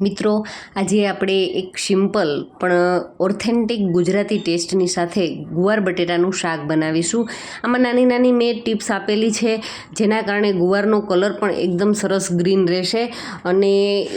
મિત્રો, આજે આપણે એક સિમ્પલ પણ ઓથેન્ટિક ગુજરાતી ટેસ્ટની સાથે ગુવાર બટેટાનું શાક બનાવીશું. આમાં નાની નાની મેં ટિપ્સ આપેલી છે, જેના કારણે ગુવારનો કલર પણ એકદમ સરસ ગ્રીન રહેશે અને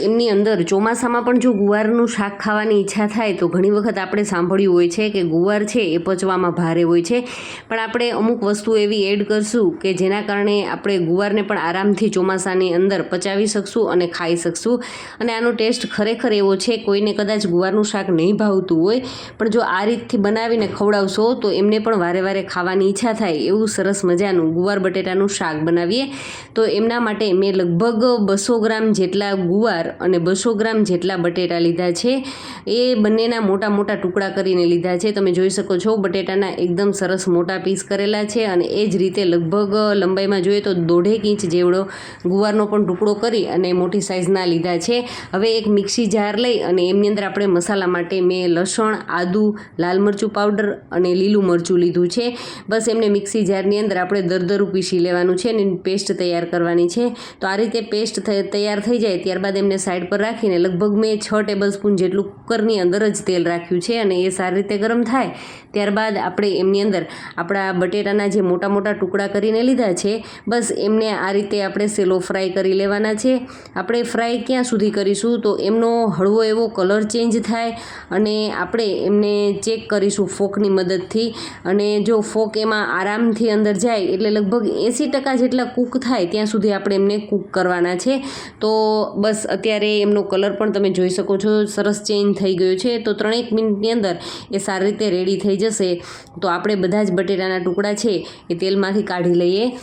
એમની અંદર ચોમાસામાં પણ જો ગુવારનું શાક ખાવાની ઈચ્છા થાય, તો ઘણી વખત આપણે સાંભળ્યું હોય છે કે ગુવાર છે એ પચવામાં ભારે હોય છે. પણ આપણે અમુક વસ્તુ એવી એડ કરશું કે જેના કારણે આપણે ગુવારને પણ આરામથી ચોમાસાની અંદર પચાવી શકશું અને ખાઈ શકશું. અને આનો ટેસ્ટ ખરેખર એવો છે, કોઈને કદાચ ગુવારનું શાક નહીં ભાવતું હોય, પણ જો આ રીતથી બનાવીને ખવડાવશો, તો એમને પણ વારે વારે ખાવાની ઈચ્છા થાય. એવું સરસ મજાનું ગુવાર બટેટાનું શાક બનાવીએ, તો એમના માટે મેં લગભગ બસો ગ્રામ જેટલા ગુવાર અને બસો ગ્રામ જેટલા બટેટા લીધા છે. એ બંનેના મોટા મોટા ટુકડા કરીને લીધા છે. તમે જોઈ શકો છો, બટેટાના એકદમ સરસ મોટા પીસ કરેલા છે અને એ જ રીતે લગભગ લંબાઈમાં જોઈએ તો દોઢેક ઇંચ જેવડો ગુવારનો પણ ટુકડો કરી અને મોટી સાઇઝના લીધા છે. હવે એક મિક્સી જાર લઈ અને એમની અંદર આપણે મસાલા માટે મેં લસણ, આદું, લાલ મરચું પાવડર અને લીલું મરચું લીધું છે. બસ એમને મિક્સી જારની અંદર આપણે દરદરું પીસી લેવાનું છે અને પેસ્ટ તૈયાર કરવાની છે. તો આ રીતે પેસ્ટ તૈયાર થઈ જાય ત્યારબાદ એમને સાઈડ પર રાખીને લગભગ મેં છ ટેબલ સ્પૂન જેટલું કુકરની અંદર જ તેલ રાખ્યું છે અને એ સારી રીતે ગરમ થાય. ત્યારબાદ આપણે એમની અંદર આપણા બટેટાના જે મોટા મોટા ટુકડા કરીને લીધા છે, બસ એમને આ રીતે આપણે સેલો ફ્રાય કરી લેવાના છે. આપણે ફ્રાય ક્યાં સુધી કરીશું તો એમનો હળવો એવો કલર ચેન્જ થાય અને આપણે એમને ચેક કરીશું ફોકની મદદથી. અને જો ફોક એમાં આરામથી અંદર જાય એટલે લગભગ એંસી ટકા જેટલા કૂક થાય ત્યાં સુધી આપણે એમને કૂક કરવાના છે. તો બસ અત્યારે એમનો કલર પણ તમે જોઈ શકો છો, સરસ ચેન્જ થઈ ગયો છે. તો ત્રણેક મિનિટની અંદર એ સારી રીતે રેડી થઈ જશે. તો આપણે બધા જ બટેટાના ટુકડા છે એ તેલમાંથી કાઢી લઈએ.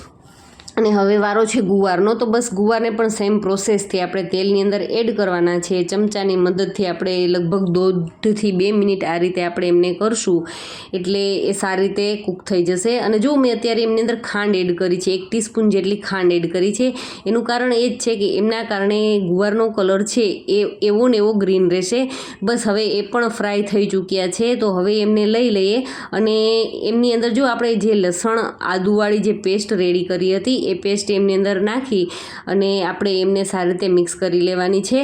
અને હવે વારો છે ગુવારનો, તો બસ ગુવારને પણ સેમ પ્રોસેસથી આપણે તેલની અંદર એડ કરવાના છે. ચમચાની મદદથી આપણે લગભગ દોઢથી બે મિનિટ આ રીતે આપણે એમને કરશું. એટલે એ સારી રીતે કૂક થઈ જશે. અને જો મેં અત્યારે એમની અંદર ખાંડ એડ કરી છે, એક ટીસ્પૂન જેટલી ખાંડ એડ કરી છે. એનું કારણ એ જ છે કે એમના કારણે ગુવારનો કલર છે એ એવો ને એવો ગ્રીન રહેશે. બસ હવે એ પણ ફ્રાય થઈ ચૂક્યા છે, તો હવે એમને લઈ લઈએ. અને એમની અંદર જો આપણે જે લસણ, આદુવાળી જે પેસ્ટ રેડી કરી હતી એ પેસ્ટ એમની અંદર નાખી અને આપણે એમને સારી રીતે મિક્સ કરી લેવાની છે.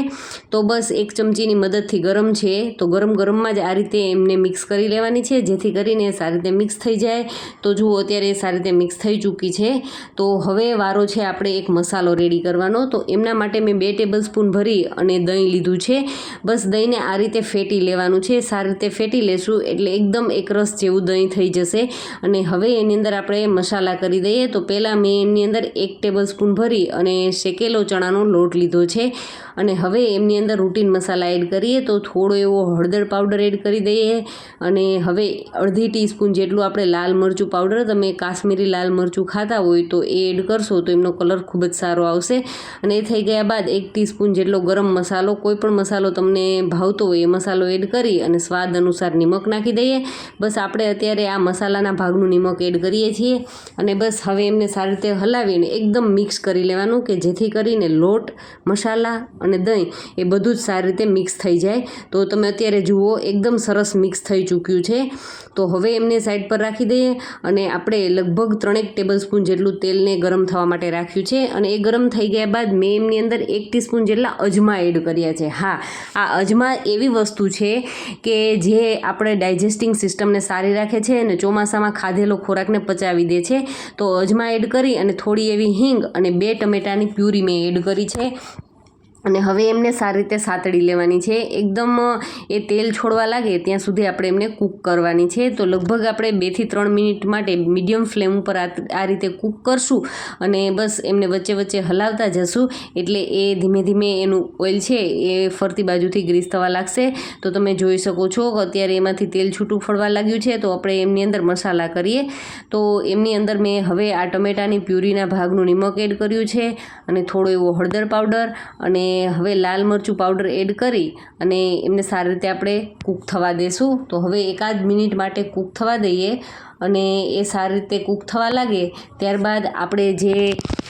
તો બસ એક ચમચીની મદદથી ગરમ છે. તો ગરમ ગરમમાં જ આ રીતે એમને મિક્સ કરી લેવાની છે. જેથી કરીને સારી રીતે મિક્સ થઈ જાય. તો જુઓ અત્યારે સારી રીતે મિક્સ થઈ ચૂકી છે. તો હવે વારો છે, આપણે એક મસાલો રેડી કરવાનો. તો એમના માટે મેં બે ટેબલ સ્પૂન ભરી અને દહીં લીધું છે. બસ દહીંને આ રીતે ફેટી લેવાનું છે. સારી રીતે ફેટી લેશું એટલે એકદમ એકરસ જેવું દહીં થઈ જશે. અને હવે એની અંદર આપણે મસાલા કરી દઈએ. તો પહેલાં મેં એની અંદર એક ટેબલ સ્પૂન ભરી અને શેકેલો ચણાનો લોટ લીધો છે. અને હવે એમની અંદર રૂટીન મસાલા એડ કરીએ તો થોડો એવો હળદર પાવડર એડ કરી દઈએ. અને હવે અડધી ટીસ્પૂન જેટલું આપણે લાલ મરચું પાવડર તમે કાશ્મીરી લાલ મરચું ખાતા હોય તો એ એડ કરશો તો એમનો કલર ખૂબ જ સારો આવશે. અને એ થઈ ગયા બાદ એક ટીસ્પૂન જેટલો ગરમ મસાલો, કોઈ પણ મસાલો તમને ભાવતો હોય એ મસાલો એડ કરી અને સ્વાદ અનુસાર નિમક નાખી દઈએ. બસ આપણે અત્યારે આ મસાલાના ભાગનું નિમક એડ કરીએ છીએ. અને બસ હવે એમને સારી રીતે હલાવીને એકદમ મિક્સ કરી લેવાનું કે જેથી કરીને લોટ, મસાલા અને દહીં એ બધું જ સારી રીતે મિક્સ થઈ જાય. તો તમે અત્યારે જુઓ, એકદમ સરસ મિક્સ થઈ ચૂક્યું છે. તો હવે એમને સાઈડ પર રાખી દઈએ અને આપણે લગભગ ત્રણેક ટેબલ સ્પૂન જેટલું તેલને ગરમ થવા માટે રાખ્યું છે અને એ ગરમ થઈ ગયા બાદ મેં એમની અંદર એક ટીસ્પૂન જેટલા અજમા એડ કર્યા છે. હા, આ અજમા એવી વસ્તુ છે કે જે આપણે ડાયજેસ્ટિંગ સિસ્ટમને સારી રાખે છે અને ચોમાસામાં ખાધેલો ખોરાકને પચાવી દે છે. તો અજમા એડ કરી અને થોડી એવી હિંગ અને બે ટમેટાની પ્યુરી મેં એડ કરી છે. અને હવે એમને સારી રીતે સાતડી લેવાની છે. એકદમ એ તેલ છોડવા લાગે ત્યાં સુધી આપણે એમને કૂક કરવાની છે. તો લગભગ આપણે બેથી ત્રણ મિનિટ માટે મીડિયમ ફ્લેમ ઉપર આ રીતે કૂક કરશું અને બસ એમને વચ્ચે વચ્ચે હલાવતા જશું. એટલે એ ધીમે ધીમે એનું ઓઇલ છે એ ફરતી બાજુથી ગ્રીસ થવા લાગશે. તો તમે જોઈ શકો છો અત્યારે એમાંથી તેલ છૂટું ફળવા લાગ્યું છે. તો આપણે એમની અંદર મસાલા કરીએ. તો એમની અંદર મેં હવે આ ટમેટાની પ્યુરીના ભાગનું નિમક એડ કર્યું છે અને થોડો એવો હળદર પાવડર અને હવે લાલ મરચું પાવડર એડ કરી અને એમને સારી રીતે આપણે કૂક થવા દેશું. તો હવે એકાદ મિનિટ માટે કૂક થવા દઈએ અને એ સારી રીતે કૂક થવા લાગે, ત્યારબાદ આપણે જે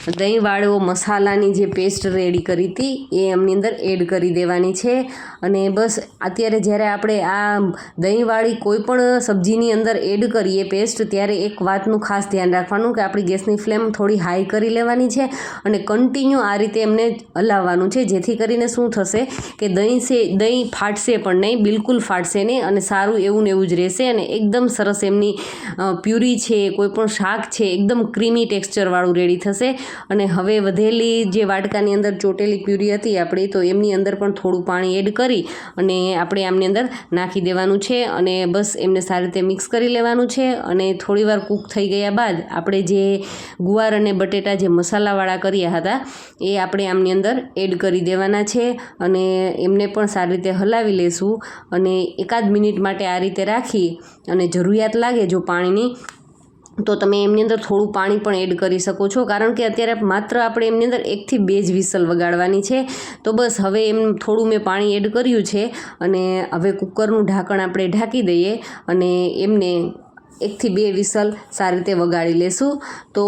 દહીંવાળો મસાલાની જે પેસ્ટ રેડી કરી હતી, એ એમની અંદર એડ કરી દેવાની છે. અને બસ, અત્યારે જ્યારે આપણે આ દહીંવાળી કોઈ પણ સબ્જીની અંદર એડ કરીએ પેસ્ટ ત્યારે એક વાતનું ખાસ ધ્યાન રાખવાનું કે આપણી ગેસની ફ્લેમ થોડી હાઈ કરી લેવાની છે અને કન્ટિન્યુ આ રીતે એમને હલાવવાનું છે. જેથી કરીને શું થશે કે દહીં છે દહીં ફાટશે પણ નહીં, બિલકુલ ફાટશે નહીં અને સારું એવું ને એવું જ રહેશે અને એકદમ સરસ એમની પ્યુરી છે, કોઈ પણ શાક છે, એકદમ ક્રીમી ટેક્સચરવાળું રેડી થશે. અને હવે વધેલી જે વાટકાની અંદર ચોટેલી પ્યુરી હતી આપણી, તો એમની અંદર પણ થોડું પાણી એડ કરી અને આપણે આમની અંદર નાખી દેવાનું છે અને બસ એમને સારી રીતે મિક્સ કરી લેવાનું છે અને થોડીવાર કૂક થઈ ગયા બાદ આપણે જે ગુવાર અને બટેટા જે મસાલાવાળા કર્યા હતા, એ આપણે આમની અંદર એડ કરી દેવાના છે અને એમને પણ સારી રીતે હલાવી લેશું અને એકાદ મિનિટ માટે આ રીતે રાખી અને જરૂરિયાત લાગે જો પાણીની તો તમે એમની અંદર થોડું પાણી પણ એડ કરી શકો છો. કારણ કે અત્યારે માત્ર આપણે એમની અંદર એકથી બે જ વિસલ વગાડવાની છે. તો બસ હવે એમ થોડું મેં પાણી એડ કર્યું છે અને હવે કુકરનું ઢાંકણ આપણે ઢાંકી દઈએ અને એમને એકથી બે વિસલ સારી રીતે વગાડી લેશું. તો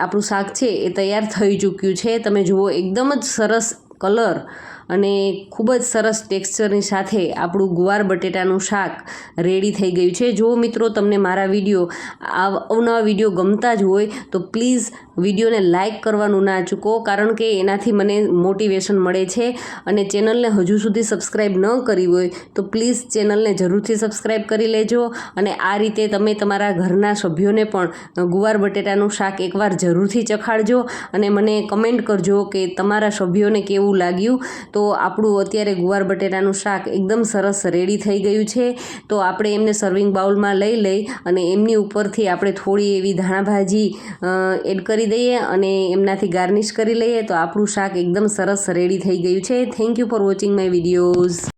આપણું શાક છે એ તૈયાર થઈ ચૂક્યું છે. તમે જુઓ, એકદમ જ સરસ કલર અને ખૂબ જ સરસ ટેક્સચરની સાથે આપણું ગુવાર બટેટાનું શાક રેડી થઈ ગયું છે. જો મિત્રો તમને મારા વીડિયો, આવ, અવનવા વીડિયો ગમતા જ હોય, તો પ્લીઝ વિડીયોને લાઇક કરવાનું ના ચૂકો, કારણ કે એનાથી મને મોટિવેશન મળે છે. અને ચેનલને હજુ સુધી સબસ્ક્રાઈબ ન કરી હોય, તો પ્લીઝ ચેનલને જરૂરથી સબસ્ક્રાઈબ કરી લેજો. અને આ રીતે તમે તમારા ઘરના સભ્યોને પણ ગુવાર બટેટાનું શાક એકવાર જરૂરથી ચખાડજો. અને મને કમેન્ટ કરજો કે તમારા સભ્યોને કેવું લાગ્યું. તો આપણું અત્યારે ગુવાર બટેટાનું શાક એકદમ સરસ રેડી થઈ ગયું છે. તો આપણે એમને સર્વિંગ બાઉલમાં લઈ લઈ અને એમની ઉપરથી આપણે થોડી એવી ધાણાભાજી એડ કરી દઈએ અને એમનાથી ગાર્નિશ કરી લઈએ. તો આપણું શાક એકદમ સરસ રેડી થઈ ગયું છે. Thank you for watching my videos